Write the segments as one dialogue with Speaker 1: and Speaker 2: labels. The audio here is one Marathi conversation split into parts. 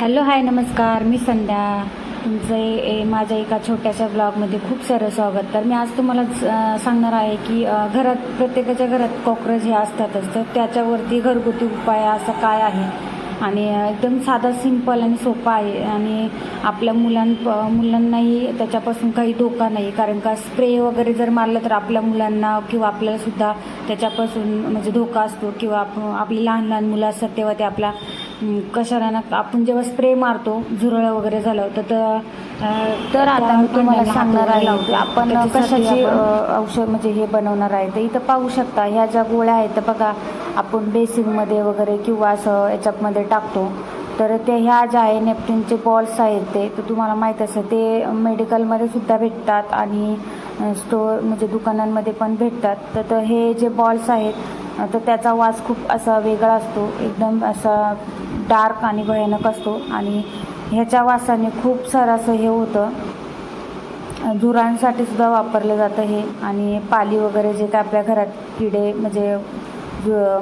Speaker 1: हॅलो हाय नमस्कार. मी संध्या. तुमचं ए माझ्या एका छोट्याशा ब्लॉगमध्ये खूप सारं स्वागत. तर मी आज तुम्हाला सांगणार आहे की घरात प्रत्येकाच्या घरात कॉक्रोच हे असतातच. तर त्याच्यावरती घरगुती उपाय असं काय आहे? आणि एकदम साधा सिंपल आणि सोपा आहे. आणि आपल्या मुलां मुलांनाही त्याच्यापासून काही धोका नाही. कारण का स्प्रे वगैरे जर मारलं तर आपल्या मुलांना किंवा आपल्याला सुद्धा त्याच्यापासून म्हणजे धोका असतो. किंवा आप आपली लहान लहान मुलं असतात तेव्हा ते आपला कशाला आपण जेव्हा स्प्रे मारतो झुरळ वगैरे झालं तर तर आता मी तुम्हाला सांगणार आहे आपण कशाची औषध म्हणजे हे बनवणार आहे. तर इथं पाहू शकता ह्या ज्या गोळ्या आहेत तर बघा आपण बेसिनमध्ये वगैरे किंवा असं याच्यामध्ये टाकतो. तर ते ह्या ज्या आहे नेपटिनचे बॉल्स आहेत ते तर तुम्हाला माहीत असेल ते मेडिकलमध्ये सुद्धा भेटतात आणि स्टोअर म्हणजे दुकानांमध्ये पण भेटतात. तर हे जे बॉल्स आहेत तर त्याचा वास खूप असा वेगळा असतो. एकदम असा डार्क आणि भयानक असतो. आणि ह्याच्या वासाने खूप सारं असं हे होतं. झुरांसाठी सुद्धा वापरलं जातं हे. आणि पाली वगैरे जे काय आपल्या घरात किडे म्हणजे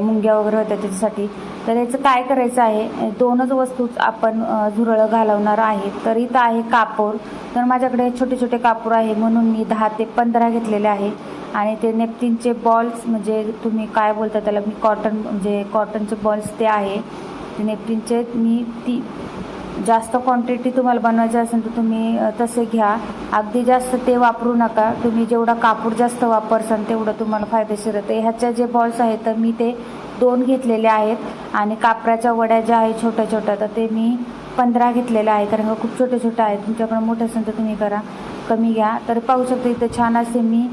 Speaker 1: मुंग्या वगैरे होत्या त्याच्यासाठी. तर याचं काय करायचं आहे? दोनच वस्तूच आपण झुरळं घालवणार आहे. तर इथं आहे कापूर. तर माझ्याकडे छोटे छोटे कापूर आहे. म्हणून मी दहा ते पंधरा घेतलेले आहे. आणि ते नेपकिनचे बॉल्स म्हणजे तुम्ही काय बोलता त्याला मी कॉटन म्हणजे कॉटनचे बॉल्स ते आहे. नेपकिनचे मी ती जास्त क्वांटिटी तुम्हाला बनवायची असेल तर तुम्ही तसे घ्या. अगदी जास्त ते वापरू नका. तुम्ही जेवढा कापूर जास्त वापरसान तेवढं तुम्हाला फायदेशीर होतं ह्याच्या जे बॉल्स आहेत तर मी ते दोन घेतलेले आहेत. आणि कापराच्या वड्या ज्या आहेत छोट्या छोट्या तर ते मी पंधरा घेतलेल्या आहे कारण का खूप छोटे छोटे आहेत. तुमच्याकडे मोठे असेल तर तुम्ही करा. कमी घ्या. तर पाहू शकता इथं छान असे मी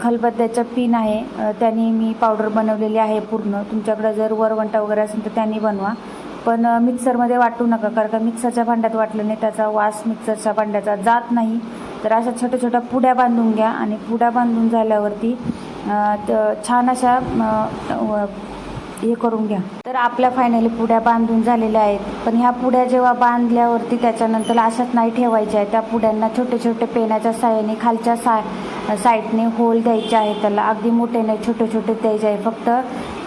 Speaker 1: खलबत्त्याच्या पिन आहे. त्याने मी पावडर बनवलेली आहे पूर्ण. तुमच्याकडं जर वरवंटा वगैरे असेल तर त्यांनी बनवा. पण मिक्सरमध्ये वाटू नका कारण का मिक्सरच्या भांड्यात वाटलं नाही त्याचा वास मिक्सरच्या भांड्याचा जात नाही. तर अशा छोट्या छोट्या पुड्या बांधून घ्या आणि पुड्या बांधून झाल्यावरती छान अशा व- हे करून घ्या. तर आपल्या फायनली पुड्या बांधून झालेल्या आहेत. पण ह्या पुड्या जेव्हा बांधल्यावरती त्याच्यानंतर अशाच नाही ठेवायच्या आहेत. त्या पुड्यांना छोटे छोटे पेनाच्या साह्याने खालच्या सा साईडने होल द्यायचे आहे. त्याला अगदी मोठे नाही छोटे छोटे द्यायचे आहे. फक्त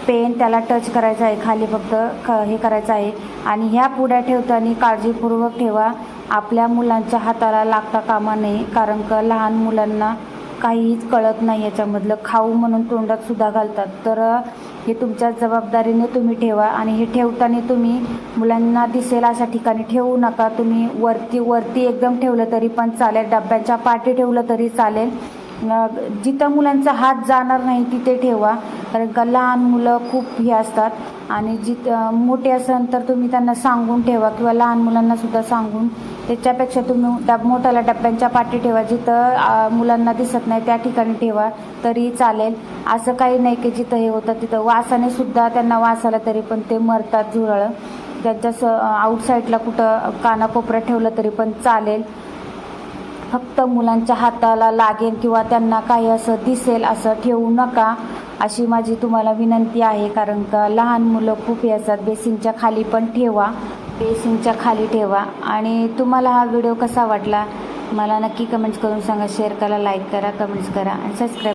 Speaker 1: पेन त्याला टच करायचं आहे. खाली फक्त ख हे करायचं आहे. आणि ह्या पुड्या ठेवताना काळजीपूर्वक ठेवा. आपल्या मुलांच्या हाताला लागता कामा नये. कारण का लहान मुलांना काहीच कळत नाही. याच्यामधलं खाऊ म्हणून तोंडात सुद्धा घालतात. तर हे तुमच्या जबाबदारीने तुम्ही ठेवा आणि हे ठेवताना तुम्ही मुलांना दिसेल अशा ठिकाणी ठेवू नका. तुम्ही वरती वरती एकदम ठेवलं तरी पण चालेल. डब्याच्या पाठी ठेवलं तरी चालेल. जिथं मुलांचा हात जाणार नाही तिथे ठेवा. कारण का लहान मुलं खूप हे असतात आणि जिथं मोठे असेल तर तुम्ही त्यांना सांगून ठेवा किंवा लहान मुलांना सुद्धा सांगून. त्याच्यापेक्षा तुम्ही डब मोठ्याला डब्यांच्या पाठी ठेवा जिथं मुलांना दिसत नाही त्या ठिकाणी ठेवा तरी चालेल. असं काही नाही की जिथं हे होतं तिथं. वासाने सुद्धा त्यांना वास आला तरी पण ते मरतात झुरळं. त्यांच्या स आउटसाईडला कुठं कानाकोपऱ्यात ठेवलं तरी पण चालेल. फक्त मुलांच्या हाताला लागेल किंवा त्यांना काही असं दिसेल असं ठेवू नका अशी माझी तुम्हाला विनंती आहे. कारण का लहान मुलं खूप हे असतात. बेसिनच्या खाली पण ठेवा. बेसिनच्या खाली ठेवा. आणि तुम्हाला हा व्हिडिओ कसा वाटला? मला नक्की कमेंट्स करून सांगा. शेअर करा लाईक करा कमेंट्स करा. आणि सबस्क्राईब